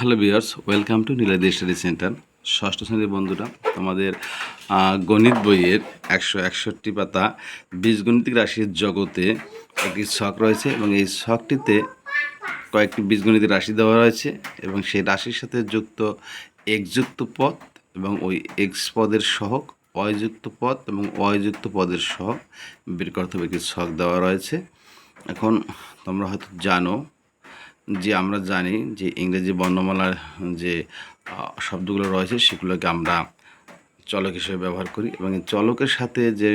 Hello dears welcome to Niladi study centre. ষষ্ঠ শ্রেণির বন্ধুরা, তোমাদের গণিত বইয়ের একশো একষট্টি পাতা বীজগণিতিক রাশির জগতে একটি শখ রয়েছে এবং এই শখটিতে কয়েকটি বীজগণিতিক রাশি দেওয়া রয়েছে এবং সেই রাশির সাথে যুক্ত এক্সযুক্ত পদ এবং ওই এক্স পদের সহগ অযুক্ত পদ এবং অয়যুক্ত পদের সহগ বের করতে হবে একটি ছক দেওয়া রয়েছে। এখন তোমরা হয়তো জানো যে আমরা জানি যে ইংরেজি বর্ণমালার যে শব্দগুলো রয়েছে সেগুলোকে আমরা চলক হিসেবে ব্যবহার করি এবং চলকের সাথে যে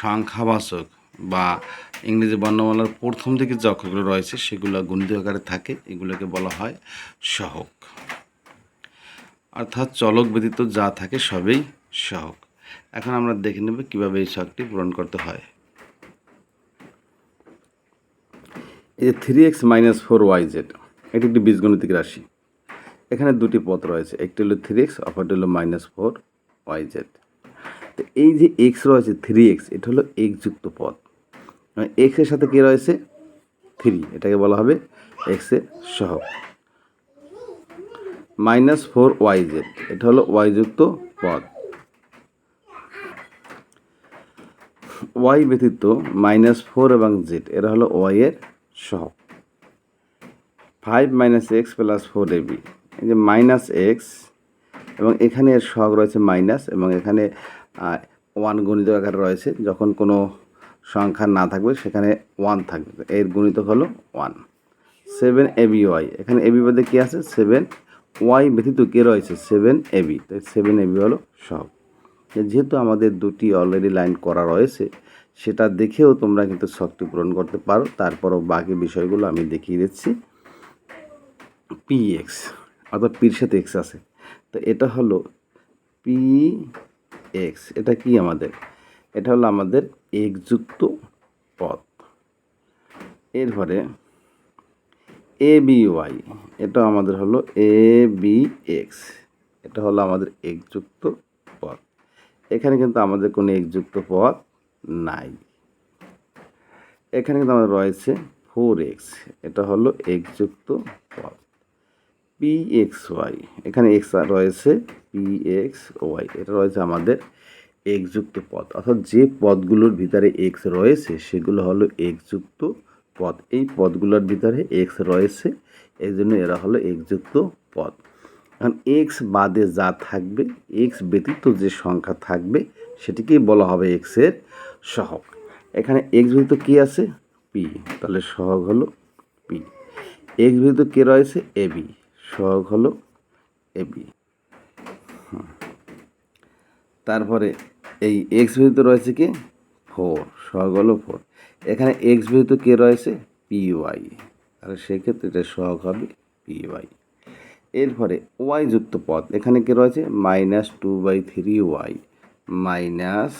সংখ্যাবাচক বা ইংরেজি বর্ণমালার প্রথম দিকে যে অক্ষরগুলো রয়েছে সেগুলো গণিত আকারে থাকে, এগুলোকে বলা হয় সহক। অর্থাৎ চলক ব্যতীত যা থাকে সবই সহক। এখন আমরা দেখে নেব কীভাবে এই শখটি পূরণ করতে হয়। যে three x minus four y z এটি একটি বীজগণিতিক রাশি। এখানে দুটি পথ রয়েছে, একটি হলো থ্রি এক্স অপরটি হলো মাইনাস ফোর ওয়াই জেড তো এই যে এক্স রয়েছে থ্রি এক্স এটা হলো এক্স যুক্ত পথ। এক্সের সাথে কী রয়েছে? থ্রি এটাকে বলা হবে এক্সের সহ মাইনাস ফোর ওয়াই জেড এটা হলো ওয়াই যুক্ত পদ ওয়াই ব্যতীত মাইনাস ফোর এবং জেড এরা হলো ওয়াই সহগ five minus x plus four a b এই যে মাইনাস এক্স এবং এখানে এর সহগ রয়েছে মাইনাস এবং এখানে ওয়ান গণিত আকারে রয়েছে। যখন কোনো সংখ্যা না থাকবে, সেখানে ওয়ান থাকবে। এর গণিতক হলো one seven a b y এখানে এ বি বাদে কী আছে? সেভেন ওয়াই ব্যতীত কে রয়েছে? সেভেন এ বি তাই সেভেন এ বি হলো সহগ। যেহেতু আমাদের দুটি অলরেডি লাইন করা রয়েছে সেটা দেখেও তোমরা কিন্তু শখটি পূরণ করতে পারো। তারপরও বাকি বিষয়গুলো আমি দেখিয়ে দিচ্ছি। পি এক্স অর্থাৎ পির সাথে এক্স আছে। তো এটা হলো পি এক্স এটা কি আমাদের? এটা হলো আমাদের একযুক্ত পদ এরপরে এ বি ওয়াই এটা আমাদের হলো এ বি এক্স এটা হলো আমাদের একযুক্ত পদ এখানে কিন্তু আমাদের কোনো একযুক্ত পদ নাই। এখানে কিন্তু আমাদের রয়েছে ফোর এক্স এটা হলো একযুক্ত পদ। পি এক্স ওয়াই এখানে এক্স রয়েছে পি এক্স ওয়াই এটা রয়েছে আমাদের একযুক্ত পদ। অর্থাৎ যে পদগুলোর ভিতরে এক্স রয়েছে, সেগুলো হলো একযুক্ত পদ। এই পদগুলোর ভিতরে এক্স রয়েছে এই জন্য এরা হলো একযুক্ত পদ। এখন এক্স বাদে যা থাকবে এক্স ব্যতীত যে সংখ্যা থাকবে, সেটিকেই বলা হবে এক্সের সহগ। এখানে এক্স ব্যতীত কী আছে? পি তাহলে সহগ হলো পি এক্স ব্যতীত কে রয়েছে? এ বি সহগ হলো এ বি তারপরে এই এক্স ব্যতীত রয়েছে কি? ফোর সহগ হলো ফোর এখানে এক্স ব্যতীত কে রয়েছে? পি ওয়াই তাহলে সেক্ষেত্রে এটা সহগ হবে পি ওয়াই এরপরে ওয়াই যুক্ত পদ, এখানে কি রয়েছে? Minus two by three y minus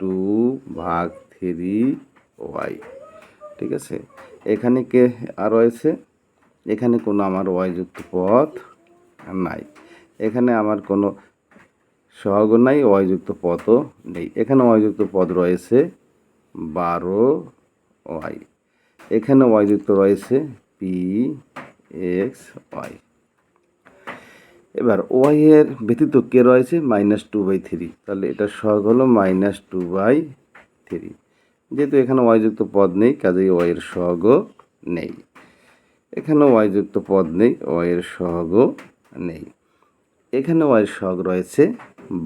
two ভাগ থ্রি ওয়াই, ঠিক আছে? এখানে কে আর রয়েছে? এখানে কোনো আমার ওয়াই যুক্ত পদ নাই। এখানে আমার কোনো সহগ নাই, ওয়াই যুক্ত পদও নেই। এখানে ওয়াই যুক্ত পদ রয়েছে বারো ওয়াই। এখানে ওয়াই যুক্ত রয়েছে পি এক্স ওয়াই। এবার ওয়াই এর ব্যতীত কে রয়েছে? মাইনাস টু বাই থ্রি তাহলে এটা সহগ হলো মাইনাস টু বাই থ্রি যেহেতু এখানে ওয়াই যুক্ত পদ নেই, কাজেই ওয়াই এর সহগও নেই। এখানে ওয়াই যুক্ত পদ নেই ওয়াই এর সহগও নেই। এখানে ওয়াই এর সহগ রয়েছে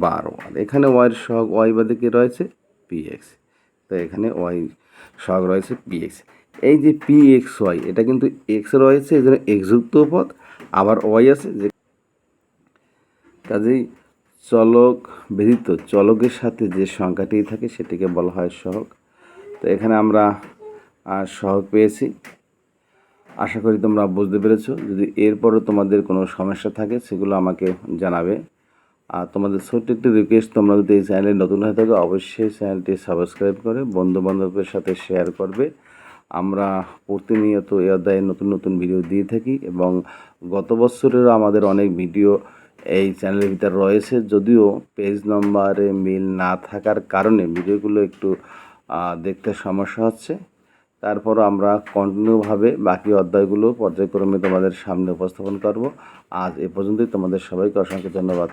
বারো আর এখানে ওয়াই এর সহগ ওয়াই বাদে কি রয়েছে? পি এক্স তো এখানে ওয়াই সহগ রয়েছে পি এক্স এই যে পি এক্স ওয়াই এটা কিন্তু এক্স রয়েছে এই জন্য এক্স যুক্ত পদ। আবার ওয়াই আছে, যে কাজেই চলক ব্যতীত, চলকের সাথে যে সংখ্যাটি থাকে সেটিকে বলা হয় সহক। তো এখানে আমরা সহগ পেয়েছি। আশা করি তোমরা বুঝতে পেরেছ। যদি এরপরও তোমাদের কোনো সমস্যা থাকে, সেগুলো আমাকে জানাবে। আর তোমাদের ছোট্ট একটি রিকোয়েস্ট তোমরা যদি এই চ্যানেলে নতুন হয়ে থাকো, অবশ্যই চ্যানেলটি সাবস্ক্রাইব করে বন্ধু বান্ধবের সাথে শেয়ার করবে। আমরা প্রতিনিয়ত এ অধ্যায়ে নতুন নতুন ভিডিও দিয়ে থাকি এবং গত বছরেরও আমাদের অনেক ভিডিও এই চ্যানেলের ভিতরে রয়েছে। যদিও পেজ নম্বরে মিল না থাকার কারণে ভিডিওগুলো একটু দেখতে সমস্যা হচ্ছে। তারপর আমরা কন্টিনিউভাবে বাকি অধ্যায়গুলো পর্যায়ক্রমে তোমাদের সামনে উপস্থাপন করব। আজ এ পর্যন্তই। তোমাদের সবাইকে অসংখ্য ধন্যবাদ।